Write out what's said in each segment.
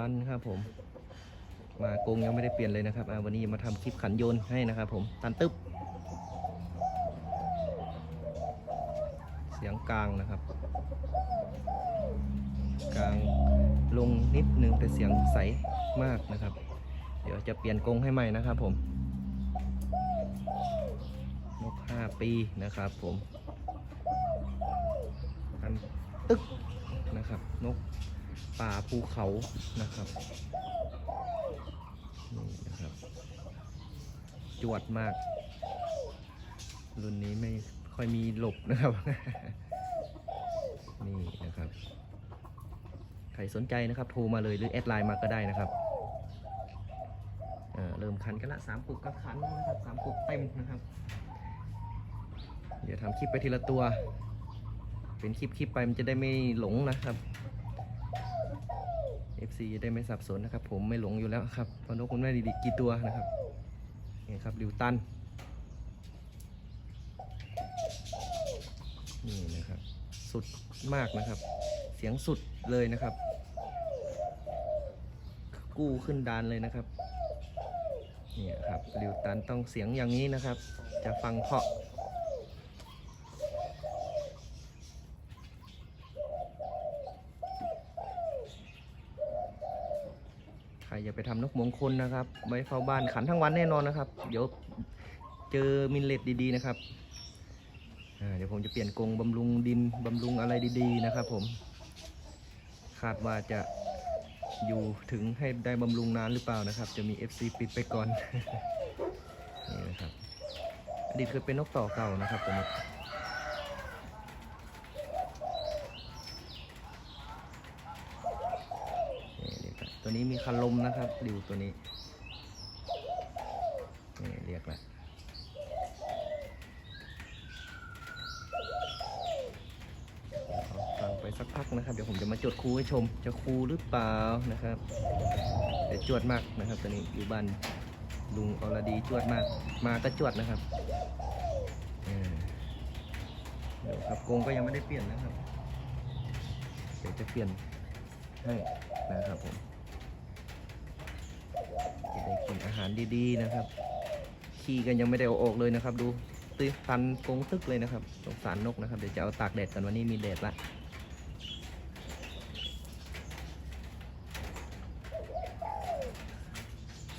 ตันครับผม มากงยังไม่ได้เปลี่ยนเลยนะครับวันนี้มาทำคลิปขันโยนให้นะครับผม ตันตึ๊บ เสียงกลางนะครับ กลางลงนิดนึงแต่เสียงใสมากนะครับ เดี๋ยวจะเปลี่ยนกงให้ใหม่นะครับผมนก5ปีนะครับผมอันตึกนะครับนก ป่าภูเขานะครับนี่นะครับ จวดมาก รุ่นนี้ไม่ค่อยมีหลบนะครับ นี่นะครับ ใครสนใจนะครับ โทรมาเลยหรือแอดไลน์มาก็ได้นะครับเเริ่มคันกันละสามปุกก็คันนะครับสามปุกเต็มนะครับ เดี๋ยวทำคลิปไปทีละตัว เป็นคลิปคลิปไปมันจะได้ไม่หลงนะครับ FC จะได้ไม่สับสนนะครับ ผมไม่หลงอยู่แล้วครับพนกมันไม่ดีกี่ตัวนะครับนี่ครับริวตันนี่นะครับ สุดมากนะครับ เสียงสุดเลยนะครับ กู้ขึ้นดานเลยนะครับเนี่ยครับริวตันต้องเสียงอย่างนี้นะครับ จะฟังเพาะ ครอย่าไปทำนกมงคลนะครับ ไว้เฝ้าบ้านขันทั้งวันแน่นอนนะครับ เดี๋ยวเจอมินเลตดีๆนะครับเดี๋ยวผมจะเปลี่ยนกรงบำรุงดินบำรุงอะไรดีๆนะครับ ผม คาดว่าจะอยู่ถึงให้ได้บำรุงนานหรือเปล่านะครับ จะมี FC ปิดไปก่อนนี่นะครับอดีตเคยเป็นนกต่อเก่านะครับตัวนี้ นี่เรียกละ ตัวนี้มีคันลมนะครับดิวตัวนี้นี่เรียกละเอาฟังไปสักพักนะครับ เดี๋ยวผมจะมาจดคูให้ชม จะคูหรือเปล่านะครับเดี๋ยวจวดมากนะครับตัวนี้อยู่บ้านลุงอรดีจวดมาก มาก็จวดนะครับเออเดี๋ยวครับกรงก็ยังไม่ได้เปลี่ยนนะครับ เดี๋ยวจะเปลี่ยนให้นะครับผม จะได้กินอาหารดีๆนะครับ ขี้กันยังไม่ได้เอาออกเลยนะครับ ดูตื้อฟันกงตึกเลยนะครับสงสารนกนะครับ เดี๋ยวจะเอาตากแดดกันวันนี้มีแดดละ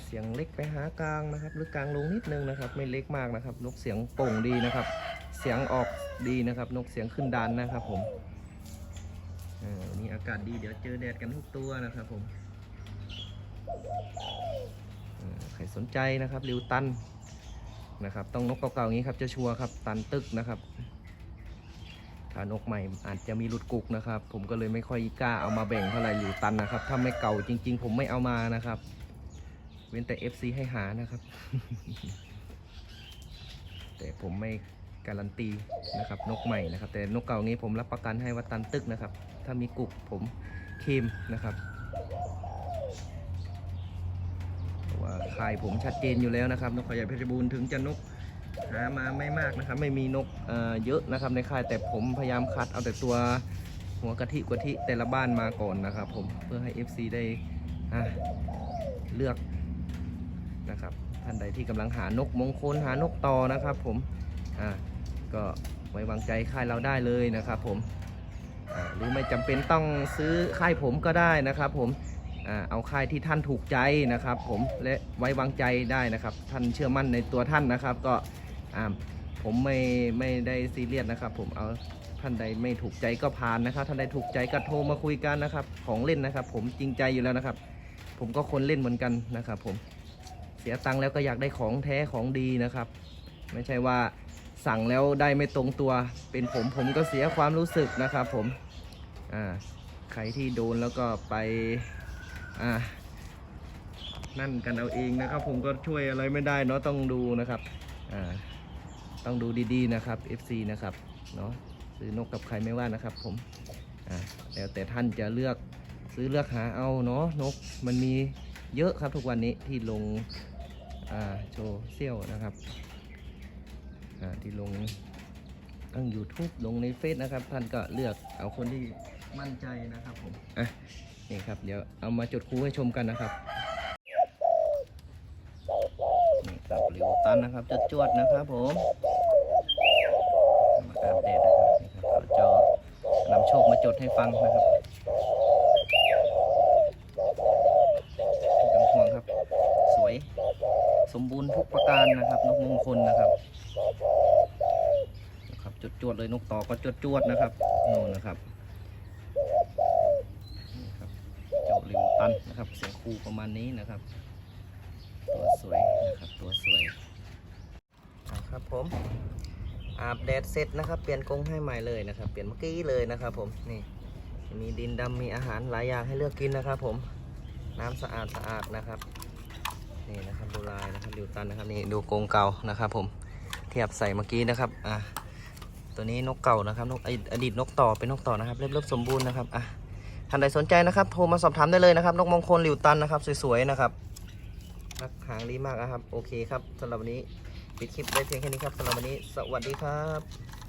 เสียงเล็กไปหากลางนะครับ หรือกลางลงนิดนึงนะครับ ไม่เล็กมากนะครับ นกเสียงโป่งดีนะครับ เสียงออกดีนะครับ นกเสียงขึ้นดานนะครับผมออวันนี้อากาศดีเดี๋ยวเจอแดดกันทุกตัวนะครับผม รสนใจนะครับริวตันนะครับ ต้องนกเก่าๆอย่างนี้ครับจะชัวร์ครับตันตึกนะครับถ้านกใหม่อาจจะมีหลุดกุกนะครับ ผมก็เลยไม่ค่อยกล้าเอามาแบ่งเท่าไหร่ริวตันนะครับ ถ้าไม่เก่าจริง ๆ ผมไม่เอามานะครับ เว้นแต่ FC ให้หานะครับ แต่ผมไม่การันตีนะครับนกใหม่นะครับ แต่นกเก่านี้ผมรับประกันให้ว่าตันตึกนะครับ ถ้ามีกุกผมเคมนะครับ ค่ายผมชัดเจนอยู่แล้วนะครับนกขยายเพชรบูรณ์ถึงจะนกหามาไม่มากนะครับ ไม่มีนกเเยอะนะครับในค่ายแต่ผมพยายามคัดเอาแต่ตัวหัวกะทิกะทิแต่ละบ้านมาก่อนนะครับ ผมเพื่อให้ FC ได้เลือกนะครับท่านใดที่กำลังหานกมงคลหานกต่อนะครับ ผมอ่าก็ไว้วางใจค่ายเราได้เลยนะครับ ผมหรือไม่จำเป็นต้องซื้อค่ายผมก็ได้นะครับ ผม เอาค่ายที่ท่านถูกใจนะครับ ผมและไว้วางใจได้นะครับ ท่านเชื่อมั่นในตัวท่านนะครับ ก็ผมไม่ไม่ได้ซีเรียสนะครับ ผมเอาท่านใดไม่ถูกใจก็ผ่านนะครับ ท่านใดถูกใจก็โทรมาคุยกันนะครับ ของเล่นนะครับ ผมจริงใจอยู่แล้วนะครับ ผมก็คนเล่นเหมือนกันนะครับ ผมเสียตังค์แล้วก็อยากได้ของแท้ของดีนะครับ ไม่ใช่ว่าสั่งแล้วได้ไม่ตรงตัวเป็นผมผมก็เสียความรู้สึกนะครับ ผมอ่าใครที่โดนแล้วก็ไป อ่านั่นกันเอาเองนะครับ ผมก็ช่วยอะไรไม่ได้เนาะต้องดูนะครับอ่าต้องดูดีๆนะครับ FC นะครับเนาะซื้อนกกับใครไม่ว่านะครับ ผมอ่าแล้วแต่ท่านจะเลือกซื้อเลือกหาเอาเนาะนกมันมีเยอะครับทุกวันนี้ที่ลงอ่าโชว์เซี่ยวนะครับอ่าที่ลงทั้ง YouTube ลงในเฟซนะครับ ท่านก็เลือกเอาคนที่มั่นใจนะครับผมอะ นี่ครับเดี๋ยวเอามาจุดคูให้ชมกันนะครับนี่ครับหลิวตันนะครับจะจวดนะครับผมมาอาบแดดนะครับนี่ครับเราจะนำโชคมาจดให้ฟังนะครับไม่ต้องห่วงครับ สวยสมบูรณ์ทุกประการนะครับ นกมงคลนะครับนะครับจดจวดเลยนกต่อก็จดจวดนะครับโน่นนะครับนี่ครับเจ้าลิว ตันนะครับ เสียงคูประมาณนี้นะครับ ตัวสวยนะครับตัวสวยครับผมอาบแดดเสร็จนะครับ เปลี่ยนกรงให้ใหม่เลยนะครับ เปลี่ยนเมื่อกี้เลยนะครับผมนี่มีดินดำมีอาหารหลายอย่างให้เลือกกินนะครับ ผมน้ำสะอาดสะอาดนะครับนี่นะครับดูลายนะครับดิวตันนะครับนี่ดูกรงเก่านะครับ ผมเทียบใส่เมื่อกี้นะครับอะตัวนี้นกเก่านะครับนกอดีตนกต่อเป็นนกต่อนะครับ เรียบๆสมบูรณ์นะครับอะ ท่านใดสนใจนะครับ โทรมาสอบถามได้เลยนะครับนกมงคลหลิวตันนะครับ สวยๆนะครับรักหางดีมากนะครับ โอเคครับสำหรับวันนี้ ปิดคลิปได้เพียงแค่นี้ครับสำหรับวันนี้ สวัสดีครับ